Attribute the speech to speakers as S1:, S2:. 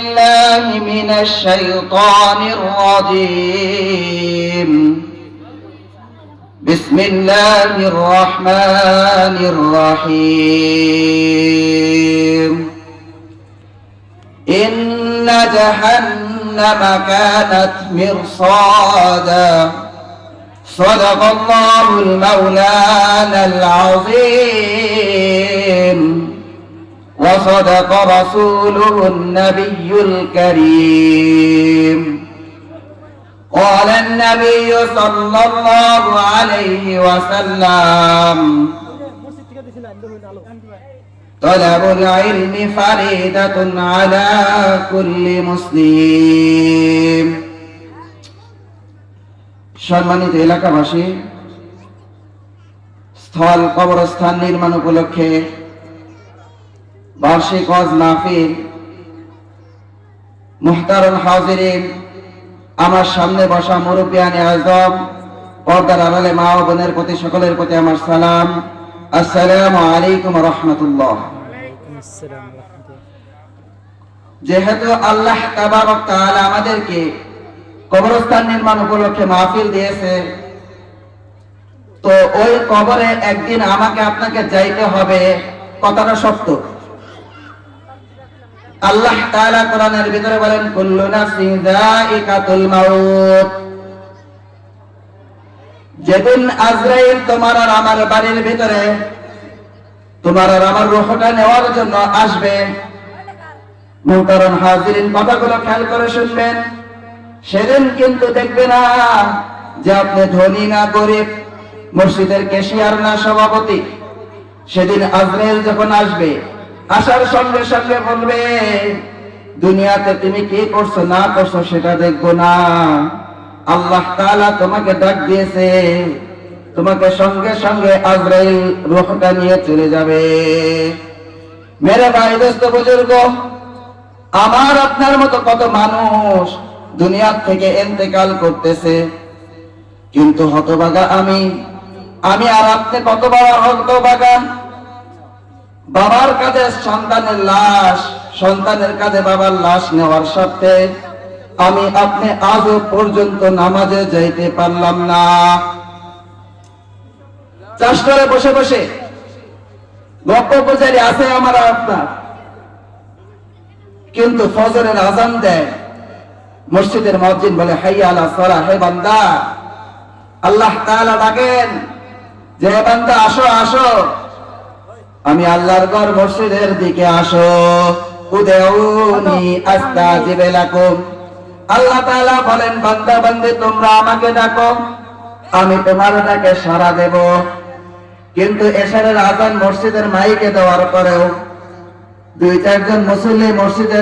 S1: بالله من الشيطان الرجيم. بسم الله الرحمن الرحيم. إن جهنم كانت مرصادا. صدق الله المولانا العظيم. وصدق رسوله النبي الكريم قال النبي صلى الله عليه وسلم طلب العلم فريدة على كل مسلم সম্মানিত এলাকাবাসী স্থল কবরস্থান নির্মাণ উপলক্ষে বার্ষিক হজ মাহফিল মুহতারম হাজিরিন, আমার সামনে বসা মুরব্বিয়ানে আজম, পর্দার আড়ালে মা ও বোনের প্রতি, সকলের প্রতি আমার সালাম। আসসালামু আলাইকুম রহমতুল্লাহ। যেহেতু আল্লাহ তাআলা আমাদেরকে কবরস্থান নির্মাণ উপলক্ষে মাহফিল দিয়েছে, তো ওই কবরে একদিন আমাকে আপনাকে যাইতে হবে, কথাটা সত্য। আল্লাহ তাআলা কোরআনের ভিতরে বলেন, কুল্লু নাফসিন যায়িকাতুল মাউত। যেদিন আজরাইল তোমার আর আমার বাড়ির ভিতরে, তোমার আর আমার রূহটা নেওয়ার জন্য আসবে মুহতারাম হাজিরিন কথাগুলো খেয়াল করে শুনবেন। সেদিন কিন্তু দেখবে না যে আপনি ধনী না গরিব, মসজিদের কেশিয়ার না সভাপতি। সেদিন আজরাইল যখন আসবে আসার সঙ্গে সঙ্গে বলবে, দুনিয়াতে তুমি কি করছ, না করছ, সেটা দেখব না। আল্লাহ তালা তোমাকে ডাক দিয়েছে, তোমাকে সঙ্গে সঙ্গে আজরাইল রূহটা নিয়ে চলে যাবে। মেরে ভাই, দোস্ত বুজুর্গ, আমার আপনার মতো কত মানুষ দুনিয়ার থেকে এন্তেকাল করতেছে, কিন্তু হতবাগা আমি আমি আর আপনি কত বড় হতবাগা? বাবার কাঁধে সন্তানের লাশ, সন্তানের কাঁধে বাবার লাশ নেওয়ার সাথে আমি আপনি আজও পর্যন্ত নামাজে যাইতে পারলাম না। চাষ করে বসে বসে পূজারি আছে আমার আপনার। কিন্তু ফজরের আজান দেয়, মসজিদের মসজিদ বলে, হাইয়া আলা সলা, হে বান্দা। আল্লাহ ডাকেন, যে বান্দা, আসো আসো। আমি আল্লাহর ঘর মসজিদের দিকে আসো। উদেউনি আস্তাজিব আল্লাহ তাআলা বলেন, বান্দা, বান্দে, তোমরা আমাকে ডাকো, আমি তোমার ডাকে সাড়া দেব। কিন্তু এশারের আজান মসজিদের মাইকে দেওয়ার পরেও দুই চারজন মুসল্লি মসজিদের